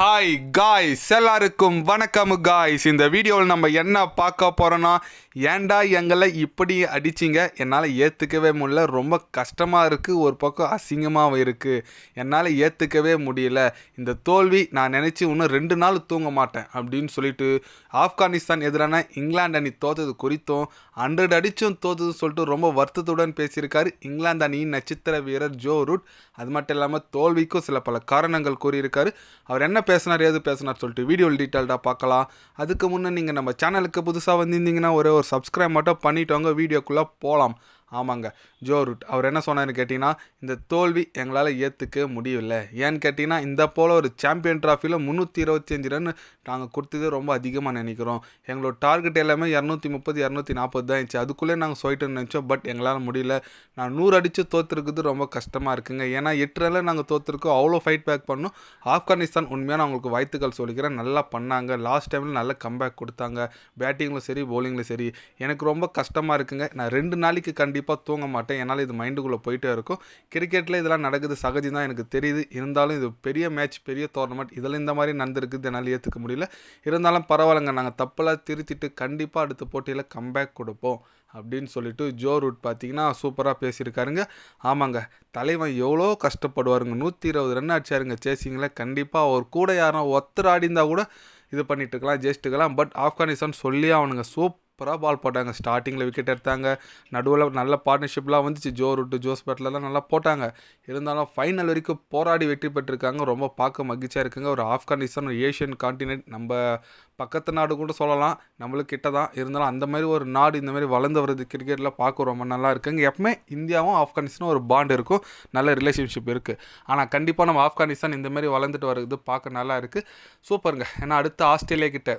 Hi guys எல்லாருக்கும் வணக்கம் guys இந்த வீடியோவில் நம்ம என்ன பார்க்க போகிறோன்னா ஏன்டா எங்களை இப்படி அடிச்சிங்க? என்னால் ஏற்றுக்கவே முடியல. ரொம்ப கஷ்டமாக இருக்குது ஒரு பக்கம் அசிங்கமாகவும் இருக்குது என்னால் ஏற்றுக்கவே முடியல. இந்த தோல்வி நான் நினச்சி இன்னும் ரெண்டு நாள் தூங்க மாட்டேன் அப்படின்னு சொல்லிட்டு ஆப்கானிஸ்தான் எதிரான இங்கிலாந்து அணி தோத்தது குறித்தும் ஹண்ட்ரட் அடிச்சும் தோத்ததுன்னு சொல்லிட்டு ரொம்ப வருத்தத்துடன் பேசியிருக்காரு இங்கிலாந்து அணியின் நட்சத்திர வீரர் ஜோ ரூட். அது மட்டும் இல்லாமல் தோல்விக்கும் சில பல காரணங்கள் கூறியிருக்காரு. அவர் என்ன பேசினார் ஏது பேசினார் சொல்லிட்டு வீடியோ டீட்டெயில்டாக பார்க்கலாம். அதுக்கு முன்னே நீங்கள் நம்ம சேனலுக்கு புதுசாக வந்திருந்தீங்கன்னா ஒரே ஒரு சப்ஸ்கிரைப் மட்டும் பண்ணிட்டு வாங்க வீடியோக்குள்ளே போகலாம் ஆமாங்க. Joe root. அவர் என்ன சொன்னார்னு கேட்டிங்கன்னா இந்த தோல்வி எங்களால் ஏற்றுக்க முடியவில்லை ஏன்னு கேட்டிங்கன்னா இந்த போல் ஒரு சாம்பியன் ட்ராஃபியில் முந்நூற்றி இருபத்தஞ்சி ரன் நாங்கள் கொடுத்தது ரொம்ப அதிகமாக நினைக்கிறோம். எங்களோட டார்கெட் எல்லாமே இரநூத்தி முப்பது இரநூத்தி நாற்பது தான் இருந்துச்சு. அதுக்குள்ளே நாங்கள் சொல்லிட்டு நினச்சோம் பட் எங்களால் முடியல. நான் நூறு அடித்து தோற்றுருக்குது ரொம்ப கஷ்டமாக இருக்குங்க. ஏன்னா எட்டு ரனில் நாங்கள் தோற்றுருக்கோம் அவ்வளோ ஃபைட் பேக் பண்ணோம். ஆப்கானிஸ்தான் உண்மையான அவங்களுக்கு வாழ்த்துக்கள் சொல்லிக்கிறேன். நல்லா பண்ணாங்க. லாஸ்ட் டைமில் நல்ல கம்பேக் கொடுத்தாங்க. பேட்டிங்கில் சரி பவுலிங்கில் சரி. எனக்கு ரொம்ப கஷ்டமாக இருக்குங்க. நான் ரெண்டு நாளைக்கு கண்டிப்பாக கண்டிப்பாக தூங்க மாட்டேன். என்னால் இது மைண்டுக்குள்ளே போயிட்டே இருக்கும். கிரிக்கெட்டில் இதெல்லாம் நடக்குது சகஜம் தான் எனக்கு தெரியுது. இருந்தாலும் இது பெரிய மேட்ச் பெரிய டோர்னமெண்ட் இதில் இந்த மாதிரி நடந்திருக்குது என்னால் ஏற்றுக்க முடியல. இருந்தாலும் பரவாயில்லைங்க நாங்கள் தப்பெல்லாம் திருத்திட்டு கண்டிப்பாக அடுத்த போட்டியில் கம்பேக் கொடுப்போம் அப்படின்னு சொல்லிட்டு ஜோ ரூட் பார்த்தீங்கன்னா சூப்பராக பேசியிருக்காருங்க. ஆமாங்க தலைவன் எவ்வளோ கஷ்டப்படுவாருங்க. நூற்றி இருபது ரன் அடிச்சாருங்க சேசிங்கில் கண்டிப்பாக அவர் கூட யாரும் ஒத்தர் ஆடிந்தால் கூட இது பண்ணிட்டு இருக்கலாம் ஜெயிச்சுட்டுக்கலாம் பட் ஆப்கானிஸ்தான் சொல்லி அவனுங்க சூப்பராக பால் போட்டாங்க. ஸ்டார்டிங்கில் விக்கெட் எடுத்தாங்க. நடுவில் நல்ல பார்ட்னர்ஷிப்லாம் வந்துச்சு. ஜோ ரூட்டு ஜோஸ் பட்லெலாம் நல்லா போட்டாங்க. இருந்தாலும் ஃபைனல் வரைக்கும் போராடி வெற்றி பெற்றிருக்காங்க. ரொம்ப பார்க்க மகிழ்ச்சியாக இருக்குங்க. ஒரு ஆப்கானிஸ்தான் ஒரு ஏஷியன் காண்டினென்ட் நம்ம பக்கத்து நாடு கூட சொல்லலாம். நம்மளுக்கு கிட்ட தான் இருந்தாலும் அந்த மாதிரி ஒரு நாடு இந்த மாதிரி வளர்ந்து வருது கிரிக்கெட்டில் பார்க்க ரொம்ப நல்லா இருக்குங்க. எப்பவுமே இந்தியாவும் ஆப்கானிஸ்தானும் ஒரு பாண்ட் இருக்கும். நல்ல ரிலேஷன்ஷிப் இருக்குது ஆனால் கண்டிப்பாக நம்ம ஆப்கானிஸ்தான் இந்த மாதிரி வளர்ந்துட்டு வருது பார்க்க நல்லா இருக்குது சூப்பருங்க. ஏன்னா அடுத்து ஆஸ்திரேலியா கிட்ட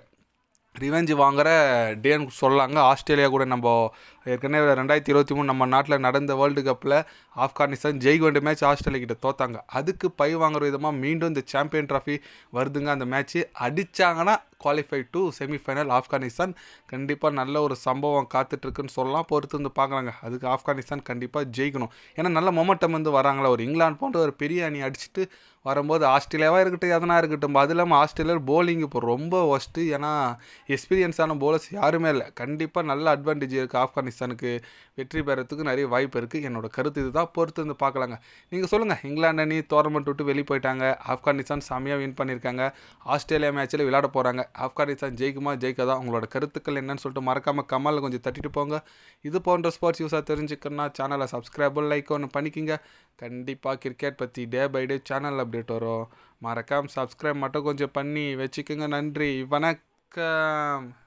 ரிவெஞ்ச் வாங்குற டேன்னு சொல்லாங்க. ஆஸ்திரேலியா கூட நம்ம ஏற்கனவே ரெண்டாயிரத்தி இருபத்தி மூணு நம்ம நாட்டில் நடந்த வேர்ல்டு கப்பில் ஆப்கானிஸ்தான் ஜெயிக்க வேண்டிய மேட்ச் ஆஸ்திரேலியா கிட்ட தோத்தாங்க. அதுக்கு பை வாங்குற விதமாக மீண்டும் இந்த சாம்பியன் ட்ராஃபி வருதுங்க அந்த மேட்ச்சு அடித்தாங்கன்னா குவாலிஃபை டு செமிஃபைனல் ஆப்கானிஸ்தான். கண்டிப்பாக நல்ல ஒரு சம்பவம் காத்துட்ருக்குன்னு சொல்லலாம். பொறுத்து வந்து பார்க்கலாங்க அதுக்கு ஆப்கானிஸ்தான் கண்டிப்பாக ஜெயிக்கணும். ஏன்னா நல்ல மொமெண்டம் வந்து வராங்களா? ஒரு இங்கிலாந்து போன்ற ஒரு பெரிய அணி அடிச்சுட்டு வரும்போது ஆஸ்திரேலியாவாக இருக்கட்டும் எதனா இருக்கட்டும் அது இல்லாமல் ஆஸ்திரேலியாவில் போலிங் இப்போ ரொம்ப ஒஸ்ட்டு ஏன்னா எக்ஸ்பீரியன்ஸான போலர்ஸ் யாருமே இல்லை. கண்டிப்பாக நல்ல அட்வான்டேஜ் இருக்குது ஆப்கானிஸ்தானுக்கு. வெற்றி பெறத்துக்கு நிறைய வாய்ப்பு இருக்குது என்னோட கருத்து இதுதான். பொறுத்து வந்து பார்க்கலாங்க நீங்கள் சொல்லுங்கள் இங்கிலாந்து அணி டோர்னமெண்ட் விட்டு வெளியே போயிட்டாங்க. ஆப்கானிஸ்தான் செம்மையாக வின் பண்ணியிருக்காங்க ஆஸ்திரேலியா மேட்ச்சில் விளையாட போகிறாங்க ஆப்கானிஸ்தான் ஜெயிக்குமா ஜெயிக்காதா உங்களோட கருத்துக்கள் என்னன்னு சொல்லிட்டு மறக்காமல் கமலில் கொஞ்சம் தட்டிட்டு போங்க. இது போன்ற ஸ்போர்ட்ஸ் யூஸாக தெரிஞ்சுக்கணும்னா சேனலை சப்ஸ்கிரைபர் லைக் ஒன்று பண்ணிக்கிங்க. கண்டிப்பாக கிரிக்கெட் பற்றி day by day channel update வரும். மறக்காமல் சப்ஸ்கிரைப் மட்டும் கொஞ்சம் பண்ணி வச்சுக்கோங்க. நன்றி. வணக்கம்.